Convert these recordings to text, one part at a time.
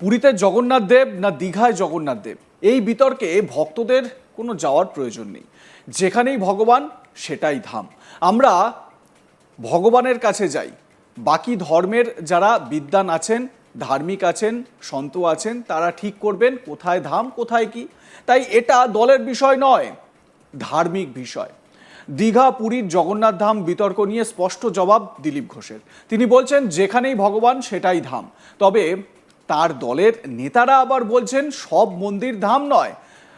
পুরীতে জগন্নাথ দেব না দীঘায় জগন্নাথ দেব? এই বিতর্কে ভক্তদের কোনো যাওয়ার প্রয়োজন নেই। যেখানেই ভগবান, সেটাই ধাম। আমরা ভগবানের কাছে যাই। বাকি ধর্মের যারা বিদ্যান আছেন, ধার্মিক আছেন, সন্ত আছেন, তারা ঠিক করবেন কোথায় ধাম, কোথায় কি। তাই এটা দলের বিষয় নয়, ধার্মিক বিষয়। দীঘা পুরীর জগন্নাথ ধাম বিতর্ক নিয়ে স্পষ্ট জবাব দিলীপ ঘোষের। তিনি বলছেন, যেখানেই ভগবান, সেটাই ধাম। তবে তার দলের নেতারা আবার বলছেন, সব মন্দির ধাম নয়।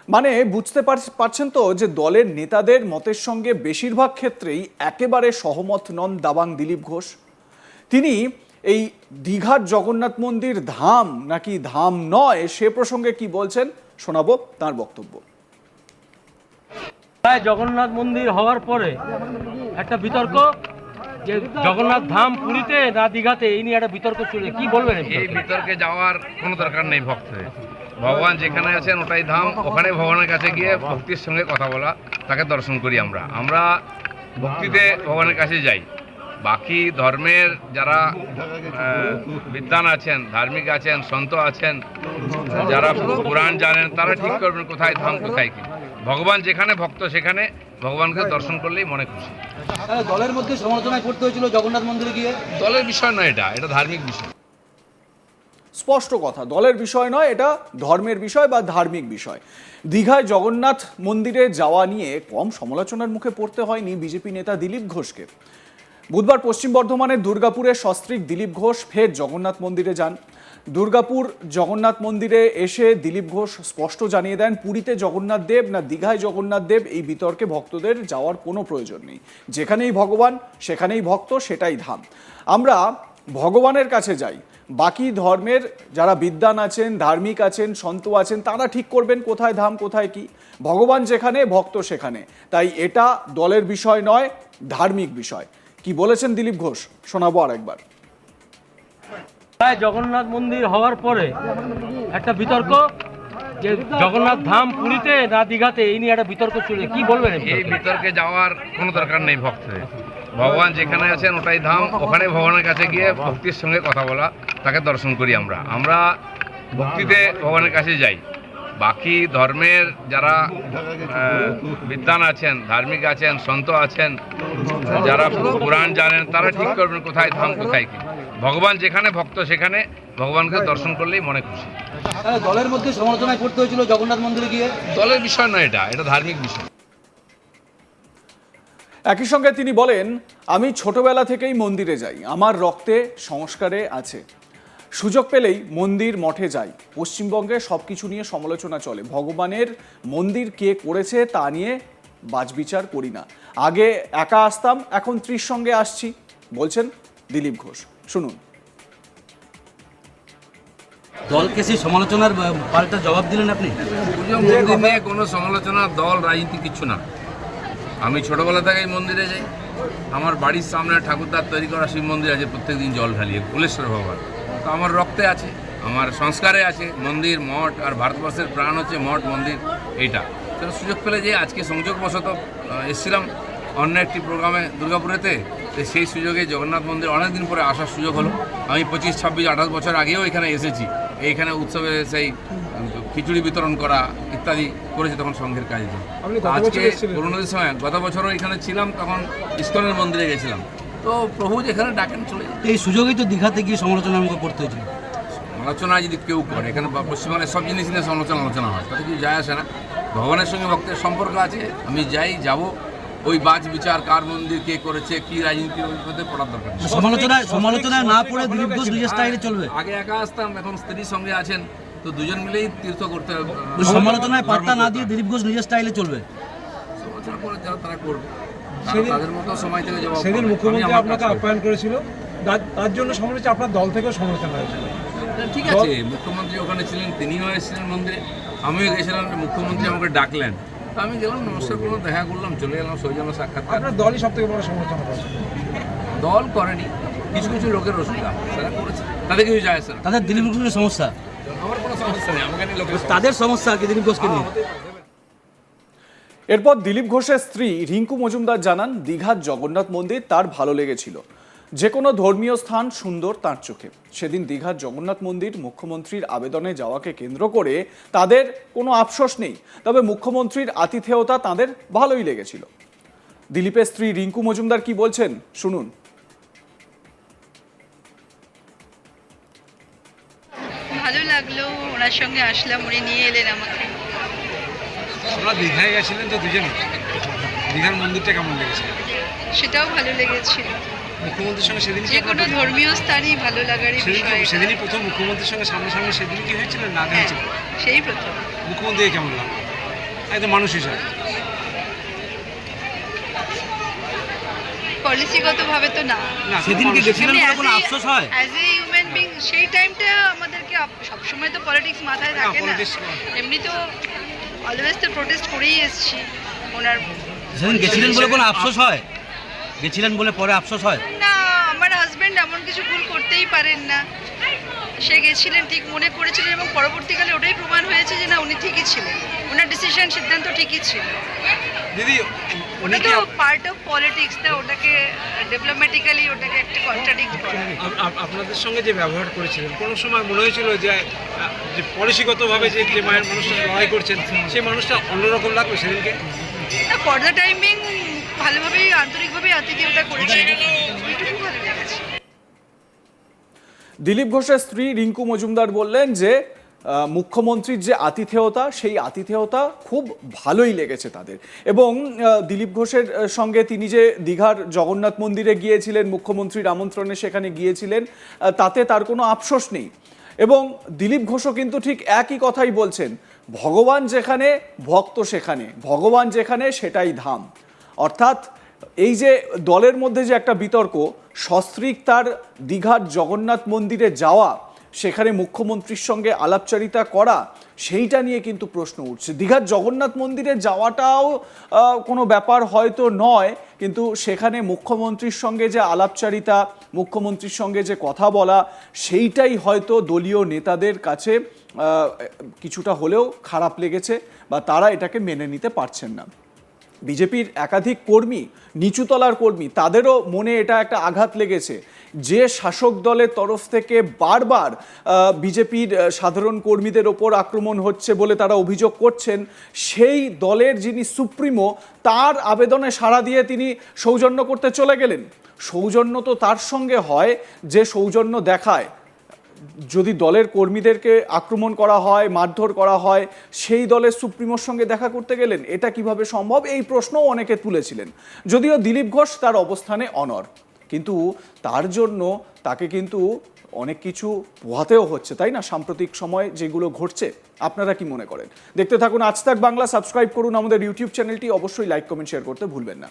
মানে বুঝতে পার- পারছেন তো যে দলের নেতাদের মতের সঙ্গে বেশিরভাগ ক্ষেত্রেই একেবারে সহমত নন দাবাং দিলীপ ঘোষ। তিনি এই দীঘার জগন্নাথ মন্দির ধাম নাকি ধাম নয়, সে প্রসঙ্গে কি বলছেন শোনাবো তার বক্তব্য। জগন্নাথ মন্দির হওয়ার পরে একটা বিতর্ক যে জগন্নাথ ধাম পুরীতে না দীঘাতে এই নিয়ে একটা বিতর্ক চলে কি বলবেন এই বিতর্কে? যাওয়ার কোনো দরকার নেই ভক্তদের। ভগবান যেখানে আছেন ওটাই ধাম ওখানে ভগবানের কাছে গিয়ে ভক্তির সঙ্গে কথা বলা তাকে দর্শন করি আমরা। আমরা ভক্তিতে ভগবানের কাছে যাই। বাকি ধর্মের যারা আহ, বিদ্বান আছেন ধার্মিক আছেন সন্ত আছেন যারা পুরাণ জানেন তারা ঠিক করবেন কোথায় ধাম কোথায় কি। ভগবান যেখানে ভক্ত সেখানে ভগবানকে দর্শন করলেই মনে খুশি। দলের মধ্যে সমালোচনায় করতে হয়েছিল জগন্নাথ মন্দিরে গিয়ে? দলের বিষয় নয় এটা এটা ধার্মিক বিষয়। স্পষ্ট কথা দলের বিষয় নয় এটা ধর্মের বিষয় বা ধার্মিক বিষয়। দীঘায় জগন্নাথ মন্দিরে যাওয়া নিয়ে কম সমালোচনার মুখে পড়তে হয়নি বিজেপি নেতা দিলীপ ঘোষকে। বুধবার পশ্চিম বর্ধমানের দুর্গাপুরের সস্ত্রীক দিলীপ ঘোষ ফের জগন্নাথ মন্দিরে যান। দুর্গাপুর জগন্নাথ মন্দিরে এসে দিলীপ ঘোষ স্পষ্ট জানিয়ে দেন, পুরীতে জগন্নাথ দেব না দীঘায় জগন্নাথ দেব এই বিতর্কে ভক্তদের যাওয়ার কোনো প্রয়োজন নেই। যেখানেই ভগবান, সেখানেই ভক্ত, সেটাই ধাম। আমরা ভগবানের কাছে যাই। বাকি ধর্মের যারা বিদ্যান আছেন, ধার্মিক আছেন, সন্ত আছেন, তারা ঠিক করবেন কোথায় ধাম, কোথায় কি। ভগবান যেখানে, ভক্ত সেখানে। তাই এটা দলের বিষয় নয়, ধার্মিক বিষয়। কি বলেছেন দিলীপ ঘোষ? শোনাবো আরেকবার। প্রায় জগন্নাথ মন্দির হওয়ার পরে একটা বিতর্ক যে জগন্নাথ ধাম পুরীতে না দীঘাতে এই নিয়ে একটা বিতর্ক চলে। কি বলবেন এই বিতর্কে? যাওয়ার কোনো দরকার নেই ভক্তদের। ভগবান যেখানে আছেন ওটাই ধাম ওখানে ভগবানের কাছে গিয়ে ভক্তির সঙ্গে কথা বলা তাকে দর্শন করি আমরা। আমরা ভক্তিতে ভগবানের কাছে যাই। বাকি ধর্মের যারা আহ, বিদ্বান আছেন ধার্মিক আছেন সন্ত আছেন যারা পুরাণ জানেন তারা ঠিক করবেন কোথায় ধাম কোথায় কি। ভগবান যেখানে ভক্ত সেখানে ভগবানকে দর্শন করলেই মনে খুশি। তাহলে দলের মধ্যে সমালোচনায় করতে হয়েছিল জগন্নাথ মন্দিরে গিয়ে। দলের বিষয় নয় এটা এটা ধার্মিক বিষয়। একই সঙ্গে তিনি বলেন আমি ছোটবেলা থেকেই মন্দিরে যাই আমার রক্তে সংস্কারে আছে। সুযোগ পেলেই মন্দির মঠে যাই। পশ্চিমবঙ্গে সব কিছু নিয়ে সমালোচনা চলে। ভগবানের মন্দির কে করেছে তা নিয়ে বাজবিচার করি না। আগে একা আসতাম এখন ত্রিশ সঙ্গে আসছি বলছেন দিলীপ ঘোষ। শুনুন। দলকে সেই সমালোচনার পাল্টা জবাব দিলেন আপনি? পুজো কোনো সমালোচনা দল রাজনীতি কিছু না। আমি ছোটবেলা থেকেই মন্দিরে যাই। আমার বাড়ির সামনে ঠাকুরদার তৈরি করা শিব মন্দির আছে প্রত্যেকদিন জল ঢালিয়ে কুলেশ্বর ভগবান তো আমার রক্তে আছে আমার সংস্কারে আছে মন্দির মঠ আর ভারতবর্ষের প্রাণ হচ্ছে মঠ মন্দির এইটা। তো সুযোগ পেলে যে আজকে সংযোগবশত এসেছিলাম অন্য একটি প্রোগ্রামে দুর্গাপুরেতে। সেই সুযোগে জগন্নাথ মন্দির অনেকদিন পরে আসার সুযোগ হলো। আমি পঁচিশ ছাব্বিশ আঠাশ বছর আগেও এখানে এসেছি। এইখানে উৎসবে সেই খিচুড়ি বিতরণ করা ইত্যাদি করেছি তখন সংঘের কাজে। আজকে করোনাদের সময় গত বছরও এখানে ছিলাম তখন ইস্কনের মন্দিরে গেছিলাম। তো প্রভু যেখানে ডাকেন চলে এই সুযোগেই তো দীঘাতে গিয়ে সমালোচনার মুখে পড়তে হয়েছিল। আলোচনা যদি কেউ করে এখানে বা পশ্চিমবঙ্গের সব জিনিস নিয়ে সমালোচনা আলোচনা হয়। তাতে কিছু যায় আসে না। ভগবানের সঙ্গে ভক্তের সম্পর্ক আছে আমি যাই যাব। ওই বাজ বিচার কার মন্দির কে করেছে কি রাজনীতি ওই মধ্যে পড়ার দরকার। সমালোচনায় সমালোচনায় না পড়ে দিলীপ ঘোষ নিজের স্টাইলে চলবে। আগে একা আসতাম এখন স্ত্রীর সঙ্গে আছেন তো দুজন মিলেই তীর্থ করতে হবে। সমালোচনায় পাত্তা না দিয়ে দিলীপ ঘোষ নিজের স্টাইলে চলবে। সমালোচনা করে যারা তারা করবে। তাদের মতো সময় থেকে জবাব সেদিন আমি মুখ্যমন্ত্রী আপনাকে আপ্যায়ন করেছিল। তার- তার জন্য সমালোচনা আপনার দল থেকেও সমালোচনা হয়েছিল। ঠিক আছে মুখ্যমন্ত্রী ওখানে ছিলেন তিনিও এসেছিলেন মন্দিরে। আমিও গেছিলাম মুখ্যমন্ত্রী আমাকে ডাকলেন। তো আমি গেলাম নমস্কার করলাম দেখা করলাম চলে গেলাম সৌজন্য সাক্ষাৎকার আপনার দলই সব থেকে বড় সমালোচনা করেছে? দল করেনি কিছু কিছু লোকের অসুবিধা করেছে। তাদের কিছু যায় না। তাদের দিলীপ ঘোষের সমস্যা? আমার কোনো সমস্যা নেই আমাকে নিয়ে লোকের তাদের সমস্যা কি দিলীপ ঘোষকে নিয়ে? এরপর দিলীপ ঘোষের স্ত্রী রিঙ্কু মজুমদার জানান দীঘার জগন্নাথ মন্দির তার ভালো লেগেছিল। যে কোনো ধর্মীয় স্থান সুন্দর তার চোখে। সেদিন দীঘার জগন্নাথ মন্দির মুখ্যমন্ত্রীর আবেদনে যাওয়াকে কেন্দ্র করে তাদের কোনো আফসোস নেই তবে মুখ্যমন্ত্রীর আতিথেয়তা তাদের ভালোই লেগেছিল। দিলীপের স্ত্রী রিঙ্কু মজুমদার কি বলছেন? শুনুন। ভালো লাগল ওনার সঙ্গে আসলাম উনি নিয়ে এলেন আমাকে। আপনারা দীঘায় গেছিলেন তো দুজনে? দীঘার মন্দিরটা কেমন লেগেছে? সেটাও ভালো লেগেছিল। মুখ্যমন্ত্রীর সঙ্গে সেদিন যে কোনো ধর্মীয় স্থানই ভালো লাগারই বিষয়। সেদিনই প্রথম মুখ্যমন্ত্রীর সঙ্গে সামনাসামনি সেদিন কি হয়েছিল না হ্যাঁ, হয়েছিল? সেই প্রথম। মুখ্যমন্ত্রী কেমন লাগল? একদম মানুষ হিসাবে। পলিসিগত ভাবে তো না। না সেদিন কি গেছিলেন কোনো আফসোস হয়? অ্যাজ এ হিউম্যান বিং সেই টাইমটা আমাদেরকে আপ- সবসময় তো পলিটিক্স মাথায় থাকে না। এমনি তো অলওয়েজ তো প্রোটেস্ট করেই এসেছি। ওনার সেদিন গেছিলেন বলে কোনো আফসোস হয়? গেছিলেন বলে পরে আফসোস হয়? না আমার হাজবেন্ড এমন কিছু ভুল করতেই পারেন না। সে গেছিলেন ঠিক মনে করেছিলেন এবং পরবর্তীকালে ওটাই প্রমাণ হয়েছে যে না উনি ঠিকই ছিলেন। ওনার ডিসিশন সিদ্ধান্ত ঠিকই ছিল। দিদি উনি ওটা তো পার্ট অফ পলিটিক্স না ওটাকে ডিপ্লোম্যাটিক্যালি ওটাকে একটা কন্ট্রাডিক্ট করা। আপনাদের সঙ্গে যে ব্যবহার করেছিলেন কোনো সময় মনে হয়েছিল যে যে পলিসিগতভাবে যে যে মায়ের মানুষটা লড়াই করছেন সেই মানুষটা অন্যরকম লাগল সেদিনকে? না ফর দ্য টাইমিং ভালোভাবেই আন্তরিকভাবেই আতিথেয়তা করেছে এইটুকু ভালো লেগেছে দিলীপ ঘোষের স্ত্রী রিঙ্কু মজুমদার বললেন যে মুখ্যমন্ত্রীর যে আতিথেয়তা সেই আতিথেয়তা খুব ভালোই লেগেছে তাদের। এবং দিলীপ ঘোষের সঙ্গে তিনি যে দীঘার জগন্নাথ মন্দিরে গিয়েছিলেন মুখ্যমন্ত্রীর আমন্ত্রণে সেখানে গিয়েছিলেন তাতে তার কোনো আফসোস নেই। এবং দিলীপ ঘোষও কিন্তু ঠিক একই কথাই বলছেন ভগবান যেখানে ভক্ত সেখানে। ভগবান যেখানে সেটাই ধাম। অর্থাৎ এই যে দলের মধ্যে যে একটা বিতর্ক, সস্ত্রীক তার দীঘার জগন্নাথ মন্দিরে যাওয়া, সেখানে মুখ্যমন্ত্রীর সঙ্গে আলাপচারিতা করা, সেইটা নিয়ে কিন্তু প্রশ্ন উঠছে। দীঘার জগন্নাথ মন্দিরে যাওয়াটাও কোনো ব্যাপার হয়তো নয়, কিন্তু সেখানে মুখ্যমন্ত্রীর সঙ্গে যে আলাপচারিতা, মুখ্যমন্ত্রীর সঙ্গে যে কথা বলা, সেইটাই হয়তো দলীয় নেতাদের কাছে কিছুটা হলেও খারাপ লেগেছে বা তারা এটাকে মেনে নিতে পারছেন না। বিজেপির একাধিক কর্মী, নিচুতলার কর্মী, তাদেরও মনে এটা একটা আঘাত লেগেছে। যে শাসক দলের তরফ থেকে বারবার বিজেপির সাধারণ কর্মীদের ওপর আক্রমণ হচ্ছে বলে তারা অভিযোগ করছেন, সেই দলের যিনি সুপ্রিমো, তার আবেদনে সাড়া দিয়ে তিনি সৌজন্য করতে চলে গেলেন। সৌজন্য তো তার সঙ্গে হয়, যে সৌজন্য দেখায়। যদি দলের কর্মীদেরকে আক্রমণ করা হয়, মারধর করা হয়, সেই দলের সুপ্রিমোর সঙ্গে দেখা করতে গেলেন, এটা কীভাবে সম্ভব? এই প্রশ্নও অনেকে তুলেছিলেন। যদিও দিলীপ ঘোষ তার অবস্থানে অনর কিন্তু তার জন্য তাকে কিন্তু অনেক কিছু পোহাতেও হচ্ছে, তাই না? সাম্প্রতিক সময় যেগুলো ঘটছে, আপনারা কি মনে করেন? দেখতে থাকুন আজ তাক বাংলা, সাবস্ক্রাইব করুন আমাদের ইউটিউব চ্যানেলটি, অবশ্যই লাইক, কমেন্ট, শেয়ার করতে ভুলবেন না।